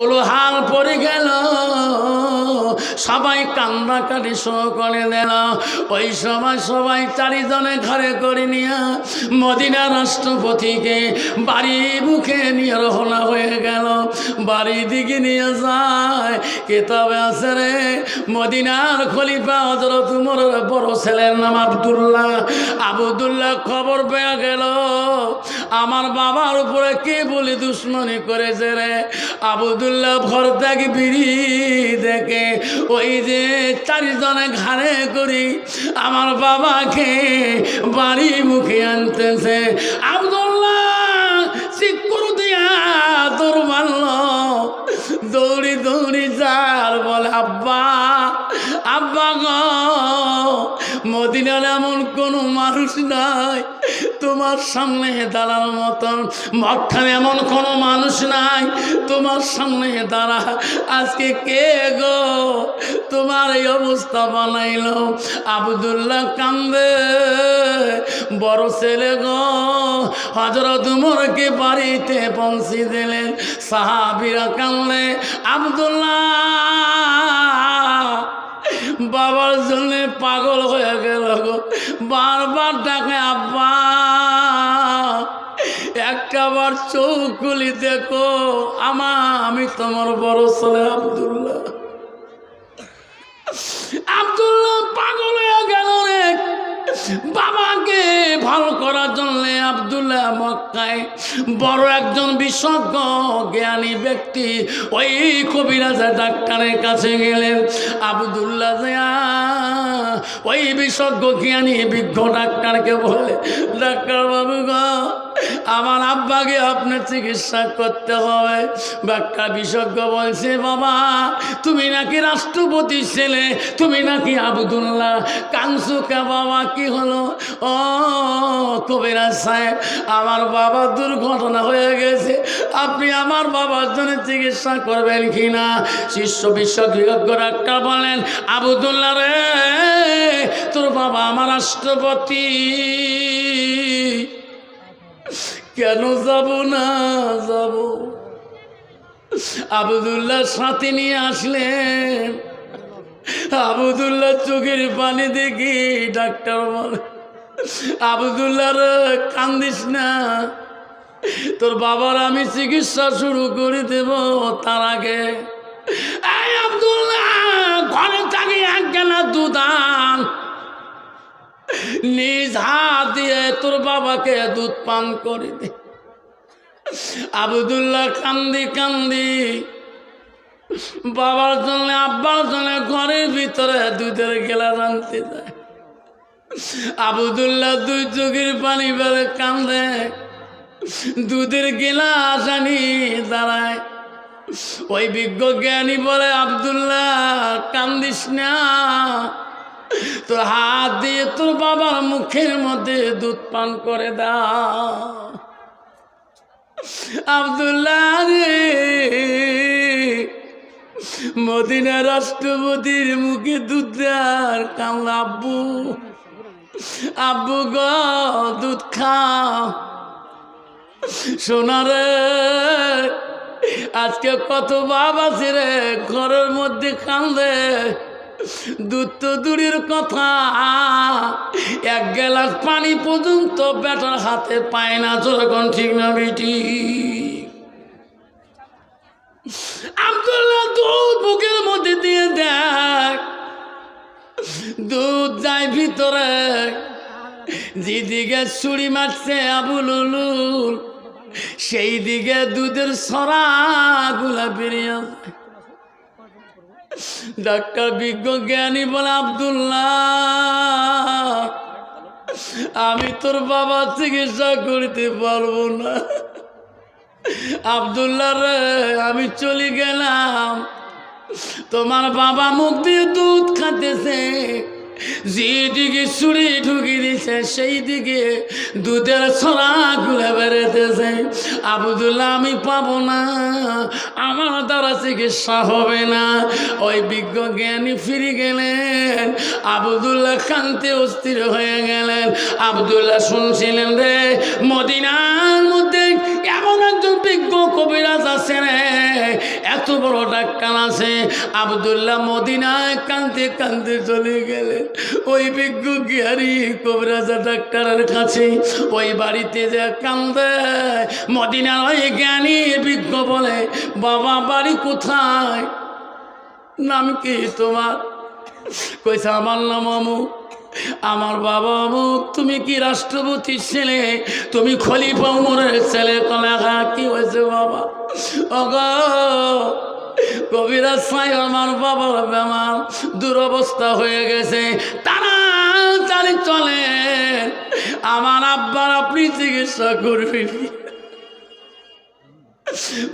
হলো পড়ে গেল। সবাই কান্দাকাটি শো করে দিল ওই সময় সবাই চারিজনে ঘরে করে নিয়ে মদিনা রাষ্ট্রপতিকে বাড়ি বুকে নিয়ে রওনা হয়ে গেল। বাড়ি দিকে নিয়ে যায়, কেতাবে আছে রে, মদিনার খলিফা হজরত উমরের বড় ছেলের নাম আবদুল্লাহ। আবদুল্লাহ খবর পেয়ে গেল, আমার বাবার উপরে কে বলে দুশ্মনী করেছে রে? আবদুল্লাহ থেকে বিড়ি দেখে ওই যে চারিজনে ঘাড়ে করি আমার বাবাকে বাড়ি মুখে আনতেছে। আবদুল্লাহ চিকুর দিয়া তোর মারল। দৌড়ি দৌড়ি যার বলে, আব্বা আব্বা গ মদিনার এমন কোনো মানুষ নাই। তোমার সামনে দাঁড়ানোর মতন মক্কার এমন কোনো মানুষ নাই। তোমার সামনে দাঁড়া, আজকে কে গো? তোমার এই অবস্থা বানাইল। আবদুল্লাহ কান্দে। বড় ছেলে গো হজরত উমরকে বাড়িতে পৌঁছে দিলেন। সাহাবিরা কান্দলে আবদুল্লাহ বাবার জন্য পাগল হয়ে গেল গো। বারবার ডাকে, আব্বা একটা বার চোখ খুলি দেখো। আমা, আমি তোমার বড় ছেলে আবদুল্লাহ পাগল হয়ে গেল রে বাবাকে ভালো করার জন্য আবদুল্লাহ মক্কায় বড় একজন বিশেষজ্ঞ, জ্ঞানী ব্যক্তি ওই কবিরাজা ডাক্তারের কাছে গেলেন, আবদুল্লাহ জিয়া ওই বিশেষজ্ঞ, জ্ঞানী বিজ্ঞ ডাক্তারকে বলে ডাক্তার বাবু গো আমার আব্বাকে আপনার চিকিৎসা করতে হবে। বাক্কা বিশেষজ্ঞ বলছে, বাবা, তুমি নাকি রাষ্ট্রপতির ছেলে, তুমি নাকি আবদুল্লাহ কাংসুকা বাবা, কি হলো? ও, কবিরাজ সাহেব, আমার বাবা দুর্ঘটনা হয়ে গেছে। আপনি আমার বাবার জন্য চিকিৎসা করবেন কি না? শিষ্য বিশ্ববিজ্ঞ ডাক্তার বলেন, আবদুল্লাহ রে, তোর বাবা আমার রাষ্ট্রপতি। কেন যাব না যাব? আবদুল্লাহ সাথে নিয়ে আসলেন। আবদুল্লাহ চোখের পানি দেখি ডাক্তার বলে, আবদুল্লাহ কান্দিস না। তোর বাবার আমি চিকিৎসা শুরু করে দেব তার আগে। আবদুল্লাহ, ঘরে থাকি এক গেলা দুধান। নিজ হাত দিয়ে তোর বাবাকে দুধ পান করে দে। আবদুল্লাহ কান্দি কান্দি বাবার জন্য, আব্বার জন্য ঘরের ভিতরে দুধের গেলা আনতে যায়। আবদুল্লাহ দুই চোখের পানি বেড়ে কান্দে, দুধের গেলাস আনি দাঁড়ায়। ওই বিজ্ঞ জ্ঞানী বলে, আবদুল্লাহ, কান্দিস না। তোর হাত দিয়ে তোর বাবার মুখের মধ্যে দুধ পান করে দাও আবদুল্লাহ রে, মদিনা রাষ্ট্রপতির মুখে দুধ দেওয়ার কামলা আব্বু। আব্বু গ, দুধ খাও। সোনারে আজকে কত বাবা রে, ঘরের মধ্যে কান্দে। দুধ তো দূরের কথা। এক গ্লাস পানি পর্যন্ত বেটার হাতে পায় না যখন ঠিক না বেটি? আবদুল্লাহ দুধ বুকের মধ্যে দিয়ে দেখ। দুধ যায় ভিতরে। যেদিকে ছুরি মারছে আবুল সেই দিকে দুধের সরা গুলা বেরিয়ে ডাক্তার বিজ্ঞ জ্ঞানী বলে আবদুল্লাহ, আমি তোর বাবা চিকিৎসা করতে পারব না। আবদুল্লাহ রে, আমি চলে গেলাম। তোমার বাবা মুখ দিয়ে দুধ খাতেছে যেদিকে ছুরি ঢুকি দিছে সেই দিকে দুধের ছড়া বেড়াতেছে আবদুল্লাহ, আমি পাবো না। আমার দ্বারা চিকিৎসা হবে না। ওই বিজ্ঞ জ্ঞানী ফিরে গেলেন। আবদুল্লাহ কান্তে অস্থির হয়ে গেলেন। আবদুল্লাহ শুনছিলেন রে, মদিনার মধ্যে বিজ্ঞ কবিরাজ আছে রে। এত বড় ডাক্তার আছে। আবদুল্লাহ মদিনায় কান্দতে কান্দতে চলে গেলে ওই বিজ্ঞ গিয়ারি কবিরাজ ডাক্তারের কাছে ওই বাড়িতে যে কান্দে। মদিনার ওই জ্ঞানী বিজ্ঞ বলে, বাবা, বাড়ি কোথায়? নাম কি তোমার? কইছে, আমার নাম অমুক। আমার বাবা অমুক তুমি কি রাষ্ট্রপতির ছেলে? তুমি খলিফা উমরের ছেলে? কলে হ্যাঁ কি হয়েছে বাবা? অগ কবিরা সাই আমার বাবার বেমার, দুরবস্থা হয়ে গেছে। তারা তাড়াতাড়ি চলে। আমার আব্বার আপনি চিকিৎসা করবেন।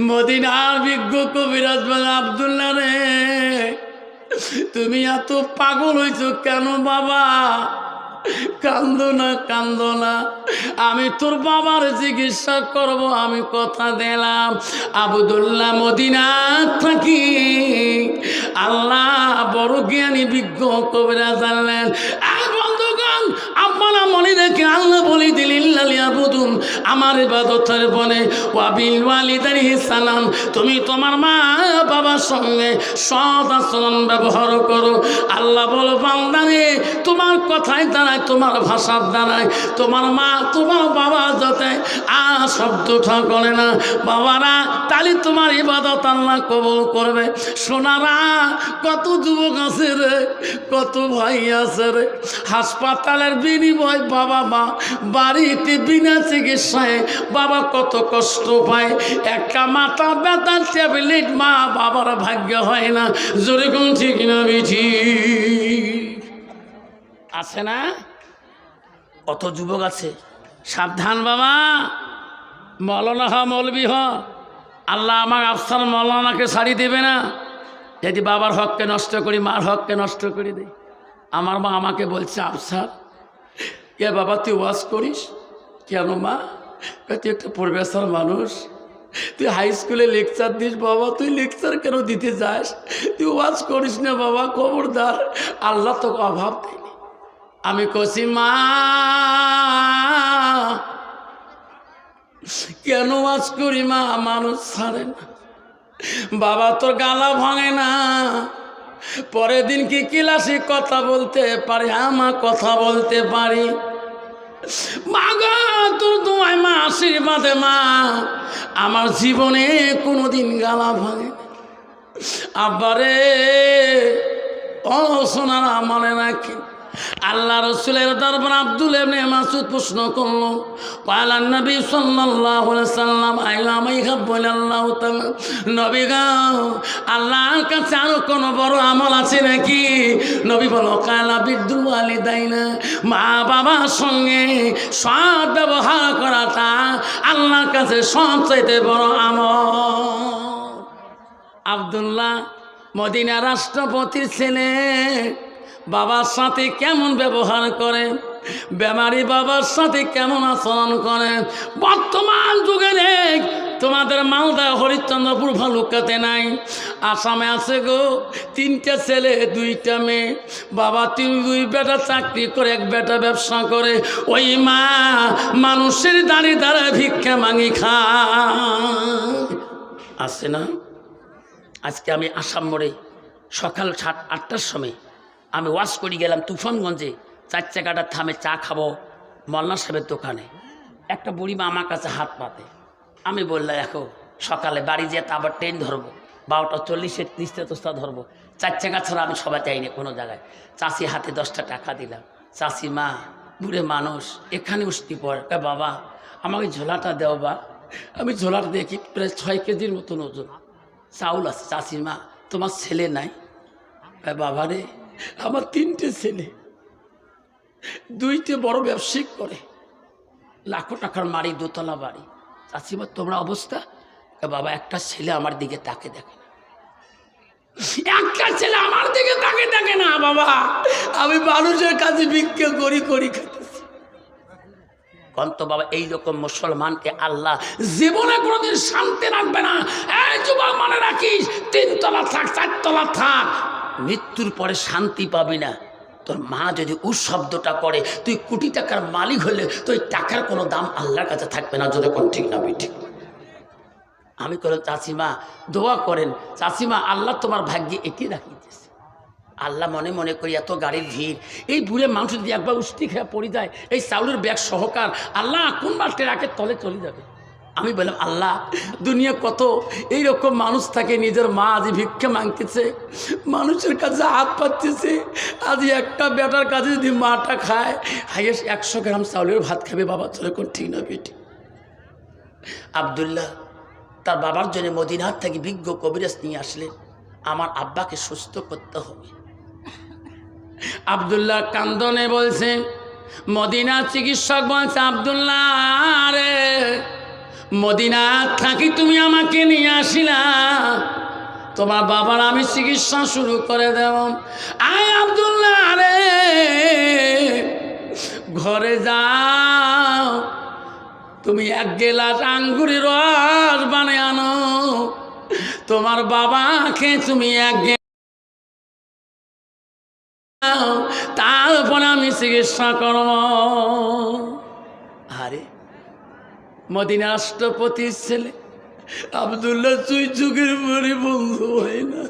মদিনার বিজ্ঞ কবিরাজ বলে আবদুল্লা রে তুমি এত পাগল হয়েছো কেন বাবা? কান্দো না কান্দো না। আমি তোর বাবার চিকিৎসা করব, আমি কথা দিলাম। আবুদুল্লাহ মদিনা থাকি। আল্লাহ বড় জ্ঞানী, বিজ্ঞ কবিরা জানলেন মনে রেখে আল্লাহ বলি দিলিল্লালিয়া বুধুম আমার ইবাদতের বনে, ওয়াবিল ওয়ালিদারি সালাম, তুমি তোমার মা বাবার সঙ্গে সৎ আচরণ ব্যবহার করো। আল্লাহ বলো, বান্দারে, তোমার কথায় দাঁড়ায়, তোমার ভাষার দাঁড়ায়, তোমার মা, তোমার বাবা যাতে আ শব্দটা করে না, বাবারা, তাহলে তোমার ইবাদত আল্লাহ কবল করবে। সোনারা, কত যুবক আছে রে, কত ভাই আছে রে, হাসপাতালের বিনিময় বাবা মা, বাড়িতে বিনা চিকিৎসায় বাবা কত কষ্ট পায়। একটা মাথা ব্যথার ট্যাবলেট মা বাবার ভাগ্য হয় না। যেরকম ঠিক না বিঠি? আছে না? কত যুবক আছে। সাবধান বাবা। মৌলানা হ, মৌলবি হ। আল্লাহ আমার আফসার মৌলানাকে ছাড়ি দেবে না। যদি বাবার হককে নষ্ট করি, মার হককে নষ্ট করে দিই। আমার মা আমাকে বলছে আফসার কে বাবা, তুই ওয়াজ করিস? কেন মা? তুই একটা প্রফেসর মানুষ। তুই হাই স্কুলে লেকচার দিস, বাবা, তুই লেকচার কেন দিতে যাস? তুই ওয়াজ করিস না, বাবা, খবরদার। আল্লাহ তোকে অভাব দেয়নি। আমি কছি মা, কেন ওয়াজ করি মা? মানুষ ছাড়ে না। বাবা, তোর গালা ভাঙে না। পরের দিন কি ক্লাসে কথা বলতে পারি? আমা কথা বলতে পারি। মা গো তোর তোমায় মা, আশীর্বাদে মা, আমার জীবনে কোনোদিন গালা ভাঙে। আব্বারে অসোনারা সোনারা মনে রাখি আল্লাহ রসুলের দরবার আব্দুল এমনি মাসুদ প্রশ্ন করল পালান নবী সাল্লাল্লাহু আলাইহি সাল্লাম আইলাম ইহাব্বুল আল্লাহ তাআলা, নবী গাও আল্লাহর কাছে আরও কোন বড় আমল আছে নাকি? নবী বলো কালা বিদ্যুল ওয়ালিদাইনা, মা বাবার সঙ্গে সৎ ব্যবহার করাটা আল্লাহর কাছে সবচাইতে বড় আমল। আবদুল্লাহ মদিনা রাষ্ট্রপতির ছেলে বাবার সাথে কেমন ব্যবহার করে? বেমারি বাবার সাথে কেমন আচরণ করে? বর্তমান যুগে তোমাদের মালদা, হরিশ্চন্দ্রপুর ভালুকাতে নাই। আসামে আছে গো, তিনটা ছেলে, দুইটা মেয়ে। বাবা তিন, দুই বেটা চাকরি করে, এক বেটা ব্যবসা করে। ওই মা মানুষের দাঁড়িয়ে দাঁড়ায় ভিক্ষা মাঙি খায়। আছে না? আজকে আমি আসাম মোড়ে সকাল সাত, আটটার সময় আমি ওয়াশ করে গেলাম তুফানগঞ্জে চার চাকাটা থামে চা খাব মল্লা সাহেবের দোকানে। একটা বুড়িমা আমার কাছে হাত পাতে। আমি বললাম এখন সকালে বাড়ি যেয়ে তো আবার ট্রেন ধরবো বারোটা চল্লিশের তিরিশটা তোস্তা ধরবো। চার চাকা ছাড়া আমি সবাই যাইনি কোনো জায়গায়। চাষি হাতে দশটা টাকা দিলাম। চাষি মা বুড়ে মানুষ এখানে পর কয়, বাবা আমাকে ঝোলাটা দেও বা। আমি ঝোলাটা দেখি প্রায় ছয় কেজির মতন ওজন। চাউল আছে চাষির মা তোমার ছেলে নাই? বাবা রে আমার তিনটে ছেলে, দুইটে বড় ব্যবসায়িক করে, লাখো টাকার মারি দোতলা বাড়ি। চাষিমা তোমরা অবস্থা? বাবা, একটা ছেলে আমার দিকে তাকে দেখে একটা ছেলে আমার দিকে তাকে দেখে না, বাবা। আমি মানুষের কাছে ভিক্ষা করি করি খেতেছি কন্ত বাবা এইরকম মুসলমানকে আল্লাহ জীবনে কোনোদিন শান্তি রাখবে না। এই যুবক, মনে রাখিস, তিনতলা থাক, চারতলা থাক। মৃত্যুর পরে শান্তি পাবি না। তোর মা যদি উ শব্দটা করে, তুই কোটি টাকার মালিক হলে তো টাকার কোনো দাম আল্লাহর কাছে থাকবে না কোন ঠিক না ঠিক আমি করলাম চাচিমা, দোয়া করেন। চাচিমা, আল্লাহ তোমার ভাগ্যে এটি রাখিতেছে আল্লাহ মনে মনে করি এত গাড়ির ভিড়। এই বুড়ে মানুষ যদি একবার উষ্টি খেয়ে পড়ে যায়, এই চাউলের ব্যাগ সহকার আল্লাহ কোন বালটে রাখে তলে চলে যাবে? আমি বললাম, আল্লাহ, দুনিয়া কত এইরকম মানুষ থাকে, নিজের মা আজ ভিক্ষা মাংতেছে মানুষের কাছে হাত পাচ্ছে আজ একটা বেটার কাছে যদি মাটা খায়, হাইয়েস্ট একশো গ্রাম চাউলের ভাত খাবে, বাবা চলে কোন ঠিক না, বেটি? আবদুল্লাহ তার বাবার জন্য মদিনার থেকে বিজ্ঞ কবিরাজ নিয়ে আসলেন, আমার আব্বাকে সুস্থ করতে হবে। আবদুল্লাহ কান্দনে বলছে মদিনা চিকিৎসক বলছে, আবদুল্লাহ রে মদিনা থাকি তুমি আমাকে নিয়ে আসিলা। তোমার বাবার আমি চিকিৎসা শুরু করে দেব। আয় আবদুল্লাহ রে, ঘরে যাও। তুমি এক গেলাস আঙ্গুরের রস বানিয়ে আনো। তোমার বাবাকে তুমি এক তারপর আমি চিকিৎসা করব। আরে মদিনা রাষ্ট্রপতির ছেলে। আবদুল্লাহ চুই চুকের পরে বন্ধু হয় না।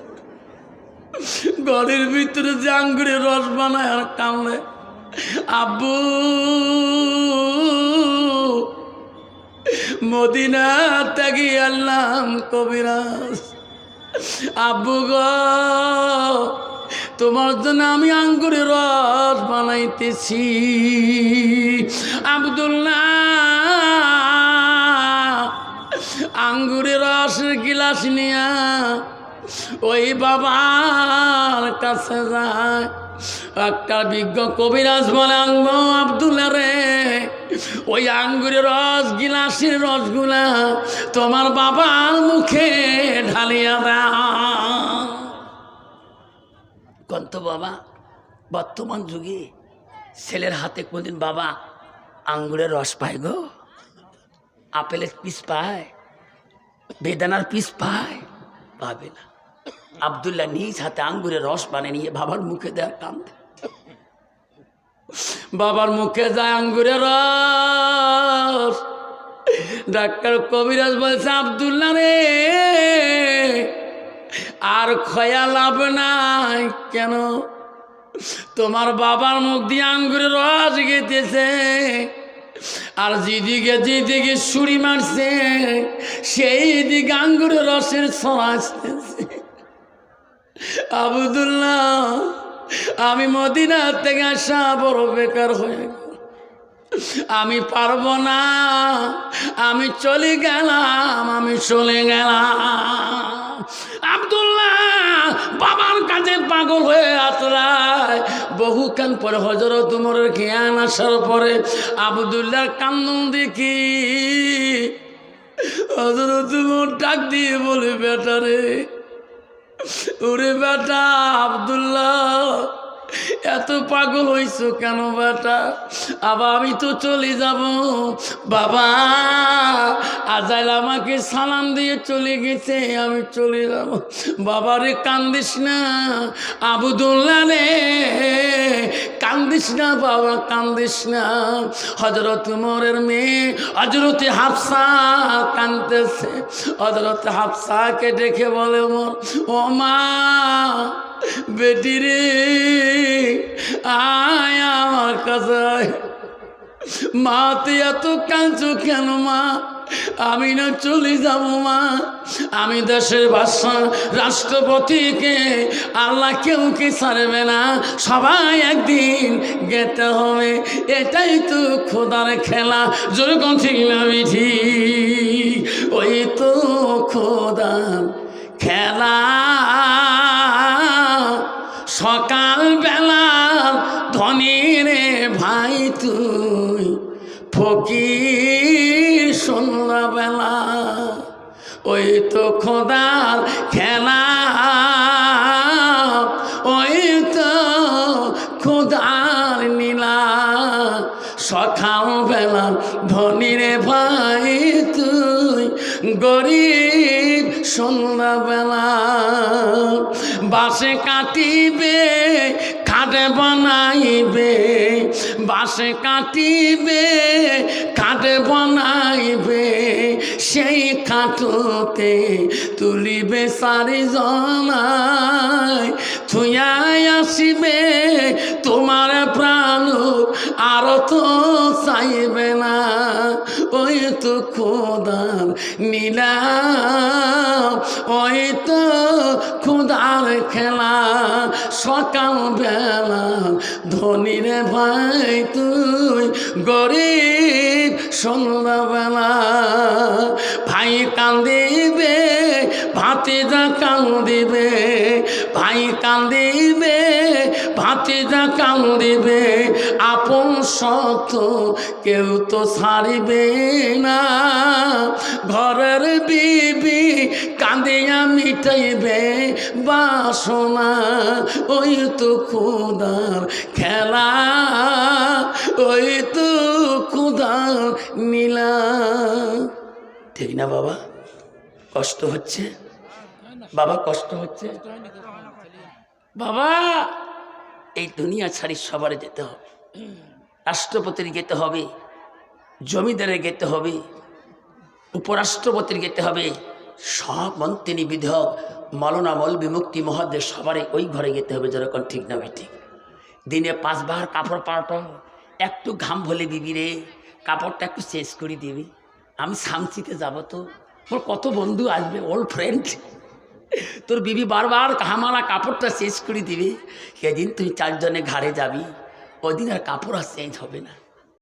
ঘরের ভিতরে যে আঙ্গুরের রস বানায় আর কামড়ে। আব্বু, মদিনা ত্যাগি আল্লাম কবিরাজ। আব্বু গ, তোমার জন্য আমি আঙ্গুরের রস বানাইতেছি। আবদুল্লাহ আঙ্গুরের রস গিলাস নিয়া ওই বাবার কাছে যায়। একটা বিজ্ঞ কবিরাজ বলে, আঙ্গ আবদুল্লা রে, ওই আঙ্গুরের রস গিলাসের রসগুলা তোমার বাবার মুখে ঢালিয়া দাও। কন্ত বাবা, বর্তমান যুগে ছেলের হাতে কোনদিন বাবা আঙ্গুরের রস পায় গো? আপেলের পিস পায়? বেদানার পিস পায়? পাবে না। আবদুল্লাহ নিজ হাতে আঙ্গুরের রস বানিয়ে নিয়ে বাবার মুখে দেয় কান্দে বাবার মুখে যায় আঙ্গুরের রস। ডাক্তার কবিরাজ বলছে, আবদুল্লাহ রে, আর খয়া লাভ নাই, কেন? তোমার বাবার মুখ দিয়ে আঙ্গুরের রস গেতেছে আর যেদিকে যেদিকে ছুরি মারছে সেই দিকে আঙ্গুরের রসের ছড়াচ্ছে আবুদুল্লাহ, আমি মদিনা থেকে আসা বড় বেকার হয়ে আমি পারব না, আমি চলে গেলাম, আমি চলে গেলাম। আবদুল্লাহ, বাবার কাছে পাগল হয়ে আসলায় বহুক্ষণ পরে হজরত উমরের জ্ঞান আসার পরে আবদুল্লাহ কান্দন দেখি। হজরত উমর ডাক দিয়ে বলে বেটারে ওরে বেটা আবদুল্লাহ এত পাগল হইছ কেন বেটা? আবার আমি তো চলে যাব। বাবা, আজাইল আমাকে সালাম দিয়ে চলে গেছে, আমি চলে যাব। বাবা রে, কান্দিস না। আবুদুল্লাহ রে, কান্দিস না বাবা, কান্দিস না। হজরত উমরের মেয়ে হজরতে হাফসা কান্দতেছে হজরত হাফসাকে দেখে বলে মোর ও মা, বেটি রে আমার কাছে। মা এত কাঁদছো কেন মা? আমি না চলে যাব মা। আমি দেশের বাদশা রাষ্ট্রপতিকে আল্লাহ কেউ কি ছাড়বে না। সবাই একদিন গেতে হবে। এটাই তো খোদার খেলা। যেরকম ঠিক না ওই তো খোদার খেলা। সকাল বেলা ধনী ভাই তুই, ফকির সন্ধ্যাবেলা। ওই তো খোদার খেলা, ওই তো খোদার নীলা। সকাল বেলা ভাই তুই, গরিব সন্ধ্যাবেলা। বাসে কাটিবে খাটে বানাইবে। বাসে কাটিবে খাটে বানাইবে। সেই খাটতে তুলিবে সারি জনায় থুয়াই আসিবে। তোমার আর তো চাইবে না। ওই তো খোদার নীলা ওই তো খুদার খেলা। সকাল বেলা ধনী রে ভাই, তুই গরিব সন্ধ্যাবেলা। ভাই কান্দিবে, ভাতিজা কান্দিবে। ভাই কান্দিবে, ভাতিজা কান্দিবে। আপন সত, কেউ তো ছাড়িবে না। ঘরের বিবি কাঁদিয়া মিটাইবে বাসনা। ওই তো খুদার খেলা, ওই তো খুদার নীলা। ঠিক না বাবা? কষ্ট হচ্ছে? বাবা, কষ্ট হচ্ছে? বাবা, এই দুনিয়া ছাড়ি সবার যেতে হবে। রাষ্ট্রপতির যেতে হবে, জমিদারের যেতে হবে, উপরাষ্ট্রপতির যেতে হবে, সব মন্ত্রী বিধায়ক মলনা মল বিমুক্তি মহাদেশ সবারই ওই ঘরে যেতে হবে যেরকম ঠিক না ঠিক। দিনে পাঁচবার কাপড় পাল্টাও, একটু ঘাম ভলে দিবি রে, কাপড়টা একটু শেষ করে দিবি। আমি শান্তিতে যাব তো, মোর কত বন্ধু আসবে ওল্ড ফ্রেন্ড তোর বিবি বারবার ঘামালা কাপড়টা শেষ করে দিবি, সেদিন তুই চারজনে ঘাড়ে যাবি। ওদিন আর কাপড় আর চেঞ্জ হবে না।